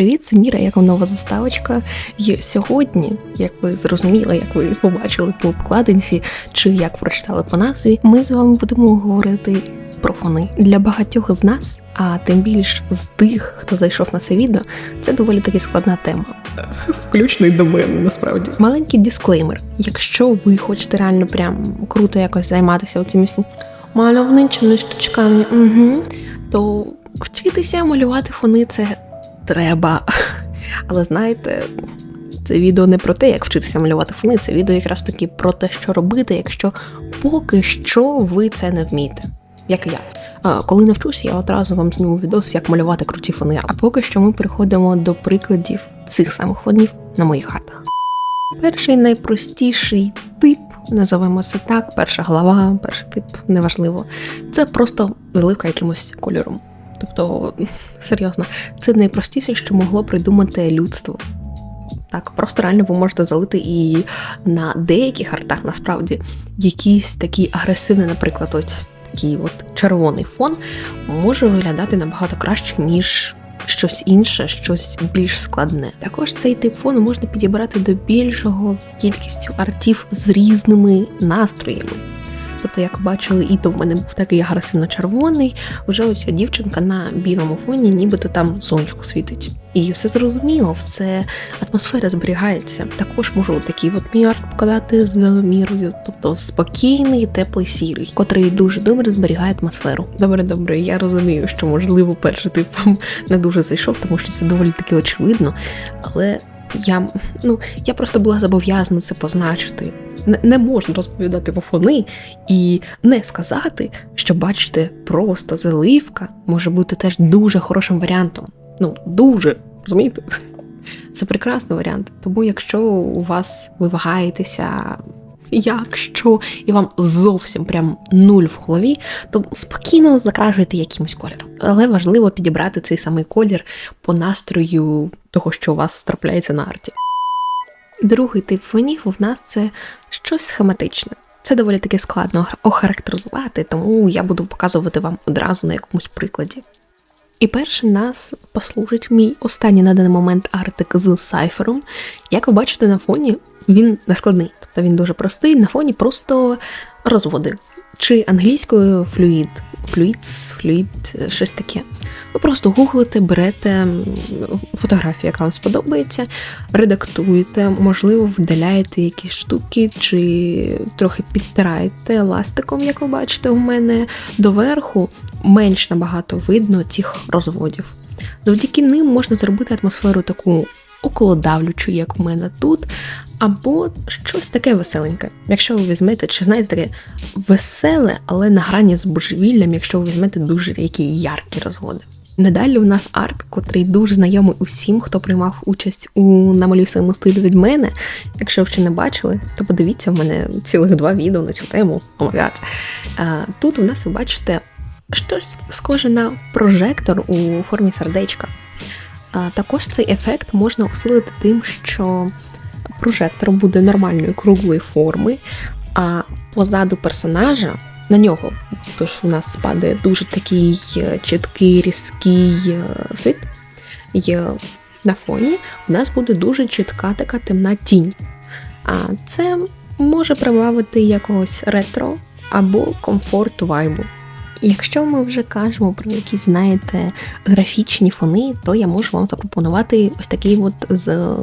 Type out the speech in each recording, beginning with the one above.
Привіт, це Міра, як вам нова заставочка. І сьогодні, як ви зрозуміли, як ви побачили по обкладинці, чи як прочитали по назві, ми з вами будемо говорити про фони. Для багатьох з нас, а тим більш з тих, хто зайшов на це відео, це доволі таки складна тема. Включно й до мене, насправді. Маленький дисклеймер. Якщо ви хочете реально прям круто якось займатися цими всі мальовничими штучками, угу, то вчитися малювати фони це треба. Але знаєте, це відео не про те, як вчитися малювати фони, це відео якраз таки про те, що робити, якщо поки що ви це не вмієте. Як і я. А, Коли навчусь, я одразу вам зніму відос, як малювати круті фони. А поки що ми переходимо до прикладів цих самих фонів на моїх хатах. Перший найпростіший тип, називаємо це так, перша глава, перший тип, неважливо. Це просто заливка якимось кольором. Тобто, серйозно, це найпростіше, що могло придумати людство. Так, просто реально ви можете залити і на деяких артах насправді якийсь такий агресивний, наприклад, ось такий от червоний фон може виглядати набагато краще, ніж щось інше, щось більш складне. Також цей тип фону можна підібрати до більшого кількістю артів з різними настроями. Тобто, як бачили, і то в мене був такий агресивно-червоний, вже ось дівчинка на білому фоні, нібито там сонечко світить. І все зрозуміло, все атмосфера зберігається. Також можу такий от мій арт показати з мірою, тобто спокійний, теплий сірий, котрий дуже добре зберігає атмосферу. Добре, добре, я розумію, що можливо перший тип вам не дуже зайшов, тому що це доволі таки очевидно. Але я ну я просто була зобов'язана це позначити. Не, можна розповідати фони і не сказати, що бачите, просто заливка може бути теж дуже хорошим варіантом. Ну, дуже, розумієте? Це прекрасний варіант. Тому, якщо у вас ви вагаєтеся, якщо і вам зовсім прям нуль в голові, то спокійно закрашуйте якимось кольором. Але важливо підібрати цей самий колір по настрою того, що у вас трапляється на арті. Другий тип фонів у нас це щось схематичне. Це доволі таки складно охарактеризувати, тому я буду показувати вам одразу на якомусь прикладі. І перший нас послужить мій останній на даний момент артик з сайфером. Як ви бачите на фоні, він не складний, тобто він дуже простий, на фоні просто розводи. Чи англійською флюїд, флюїдс, флюїд, щось таке. Ви просто гуглите, берете фотографію, яка вам сподобається, редактуєте, можливо, видаляєте якісь штуки, чи трохи підтираєте еластиком, як ви бачите, у мене доверху менш набагато видно тих розводів. Завдяки ним можна зробити атмосферу таку околодавлючу, як у мене тут, або щось таке веселеньке. Якщо ви візьмете, чи знаєте таке веселе, але на грані з божевіллям, якщо ви візьмете дуже які яркі розводи. Надалі у нас арт, котрий дуже знайомий усім, хто приймав участь у намалюй своєму стилі від мене. Якщо ви ще не бачили, то подивіться в мене цілих два відео на цю тему. Омагад. Тут у нас ви бачите щось схоже на прожектор у формі сердечка. Також цей ефект можна усилити тим, що прожектор буде нормальної круглої форми, а позаду персонажа на нього, тож у нас спадає дуже такий е, чіткий різкий е, світ, і на фоні у нас буде дуже чітка така темна тінь. А це може прибавити якогось ретро або комфорт вайбу. Якщо ми вже кажемо про якісь, знаєте, графічні фони, то я можу вам запропонувати ось такий от з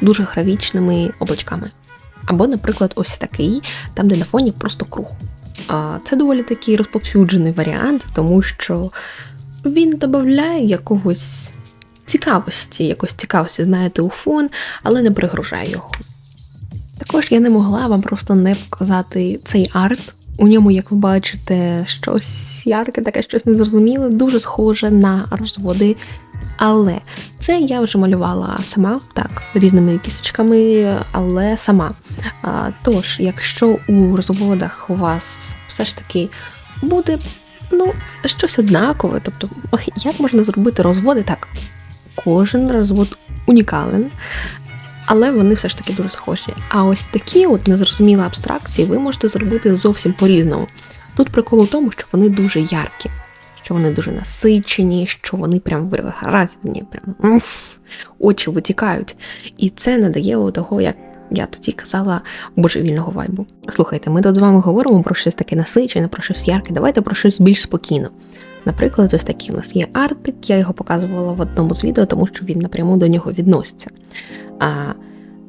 дуже графічними облачками. Або, наприклад, ось такий, там, де на фоні просто круг. Це доволі такий розповсюджений варіант, тому що він додає якогось цікавості, якось цікавості, знаєте, у фон, але не пригружає його. Також я не могла вам просто не показати цей арт. У ньому, як ви бачите, щось ярке, таке щось незрозуміле, дуже схоже на розводи. Але це я вже малювала сама, так, різними кісточками, але сама. А, Тож, якщо у розводах у вас все ж таки буде ну, щось однакове, тобто, як можна зробити розводи так? Кожен розвод унікален але вони все ж таки дуже схожі. А ось такі от незрозумілі абстракції ви можете зробити зовсім по-різному. Тут прикол у тому, що вони дуже яркі. Що вони дуже насичені, що вони прям виразні, прям уф, очі витікають. І це надає того, як я тоді казала божевільного вайбу. Слухайте, ми тут з вами говоримо про щось таке насичене, про щось ярке. Давайте про щось більш спокійно. Наприклад, ось такий у нас є артик, я його показувала в одному з відео, тому що він напряму до нього відноситься. А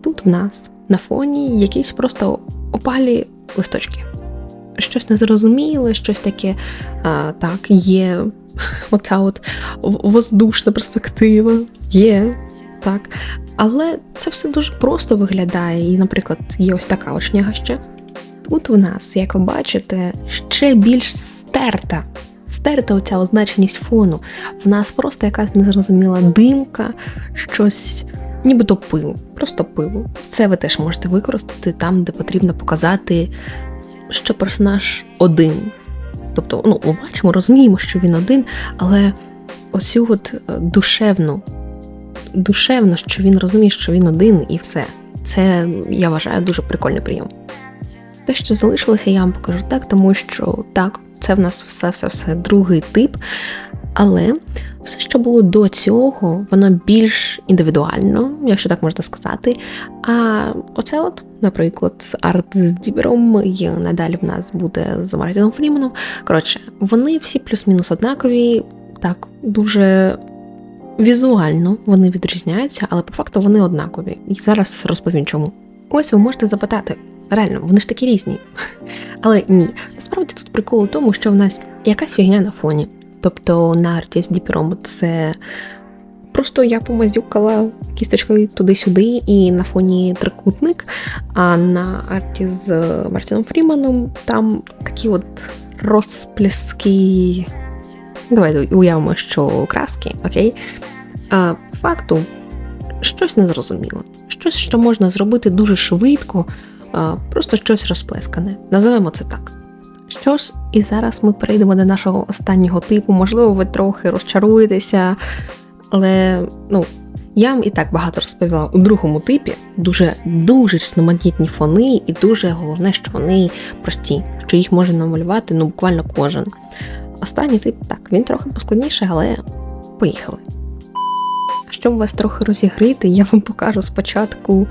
тут в нас на фоні якісь просто опалі листочки. Щось незрозуміле, щось таке а, так, є оця от воздушна перспектива, є так. Але це все дуже просто виглядає. І, наприклад, є ось така очняга ще. Тут у нас, як ви бачите, ще більш стерта. Стерта оця означеність фону. В нас просто якась незрозуміла димка, щось, нібито пил, просто пилу. Це ви теж можете використати там, де потрібно показати, що персонаж один. Тобто, ну, ми бачимо, розуміємо, що він один, але оцю от е, душевну душевно, що він розуміє, що він один і все. Це я вважаю дуже прикольний прийом. Те, що залишилося, я вам покажу так, тому що так, це в нас все-все-все другий тип. Але все, що було до цього, воно більш індивідуально, якщо так можна сказати. А оце, от, наприклад, арт з Дібером і надалі в нас буде з Мартіном Фріменом. Коротше, вони всі плюс-мінус однакові, так, дуже Візуально вони відрізняються, але по факту вони однакові. І зараз розповім чому. Ось ви можете запитати, реально, вони ж такі різні. Але ні, насправді тут прикол у тому, що в нас якась фігня на фоні. Тобто на арті з діпером це просто я помазюкала кісточкою туди-сюди, і на фоні трикутник. А на арті з Мартіном Фріманом там такі от розплески Давайте уявимо, що краски, окей. А факту щось незрозуміло. Щось, що можна зробити дуже швидко, а, просто щось розплескане. Називаємо це так. Що ж, і зараз ми перейдемо до нашого останнього типу. Можливо, ви трохи розчаруєтеся, але ну, я вам і так багато розповіла у другому типі. Дуже дуже різноманітні фони, і дуже головне, що вони прості, що їх може намалювати ну, буквально кожен. Останній тип, так, він трохи поскладніший, але поїхали. Щоб вас трохи розігрити, я вам покажу спочатку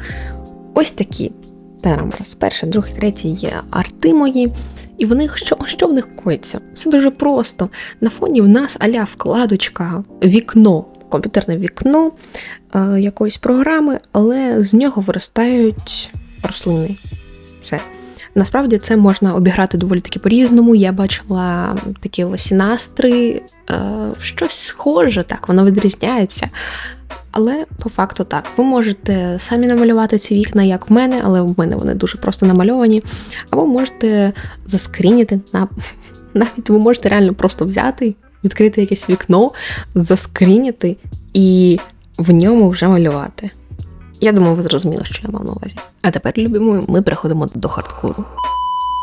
ось такі терамраз. Перший, другий, третій є арти мої. І в них що що в них коїться? Все дуже просто. На фоні в нас аля вкладочка, вікно, комп'ютерне вікно е, якоїсь програми, але з нього виростають рослини. Все. Насправді це можна обіграти доволі таки по-різному. Я бачила такі осінастри, е, щось схоже, так, воно відрізняється. Але по факту так, ви можете самі намалювати ці вікна, як в мене, але в мене вони дуже просто намальовані. Або можете заскрініти на навіть ви можете реально просто взяти, відкрити якесь вікно, заскрініти і в ньому вже малювати. Я думаю, ви зрозуміли, що я мав на увазі. А тепер, любимо, ми переходимо до хардкору.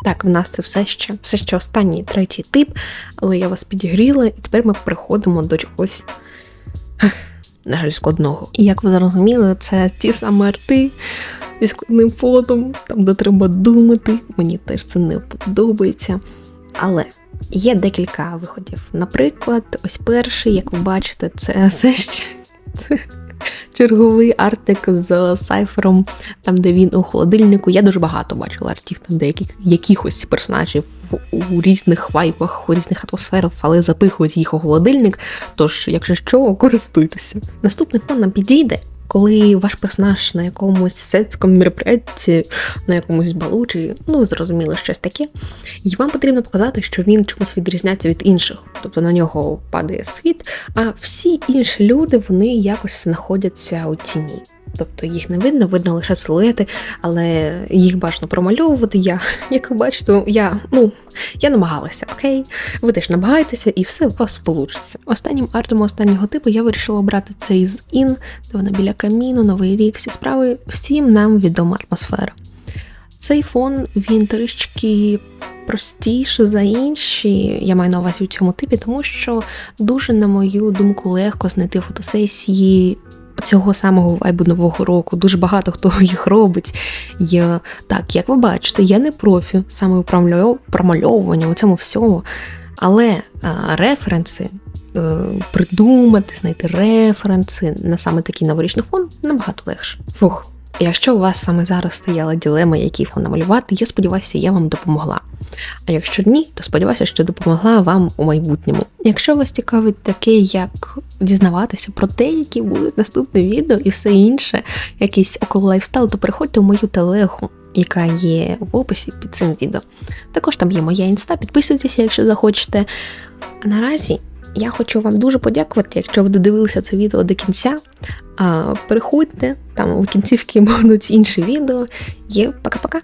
Так, в нас це все ще все ще останній третій тип, але я вас підігріла, і тепер ми переходимо до чогось, на жаль, складного. І як ви зрозуміли, це ті самі арти зі складним фотом, там де треба думати. Мені теж це не подобається. Але є декілька виходів. Наприклад, ось перший, як ви бачите, це все ще. Це черговий артик з сайфером, там де він у холодильнику. Я дуже багато бачила артів, там деяких якихось персонажів у різних вайбах, у різних атмосферах, але запихують їх у холодильник. Тож, якщо що, користуйтеся. Наступний фон нам підійде коли ваш персонаж на якомусь сетському мероприятті, на якомусь балу, чи ну зрозуміло щось таке, і вам потрібно показати, що він чомусь відрізняється від інших, тобто на нього падає світ, а всі інші люди вони якось знаходяться у тіні. Тобто їх не видно, видно лише силуети, але їх бажано промальовувати. Я, як ви бачите, я ну, я намагалася, окей? Ви теж намагаєтеся, і все у вас вийде. Останнім артом останнього типу я вирішила обрати цей з Ін, де вона біля каміну, новий рік, всі справи, всім нам відома атмосфера. Цей фон він трішки простіше за інші, я маю на увазі у цьому типі, тому що дуже, на мою думку, легко знайти фотосесії цього самого вайбу нового року. Дуже багато хто їх робить. Я, Так, як ви бачите, я не профі саме у промальовуванні у цьому всьому. Але е, референси, е, придумати, знайти референси на саме такий новорічний фон набагато легше. Фух. Якщо у вас саме зараз стояла ділема, який фон намалювати, я сподіваюся, я вам допомогла. А якщо ні, то сподіваюся, що допомогла вам у майбутньому. Якщо вас цікавить таке, як дізнаватися про те, які будуть наступні відео і все інше, якийсь около лайфстайл, то переходьте у мою телегу. Яка є в описі під цим відео. Також там є моя інста, підписуйтеся, якщо захочете. А наразі я хочу вам дуже подякувати, якщо ви додивилися це відео до кінця. Переходьте, там у кінцівки будуть інші відео. Є пока-пока.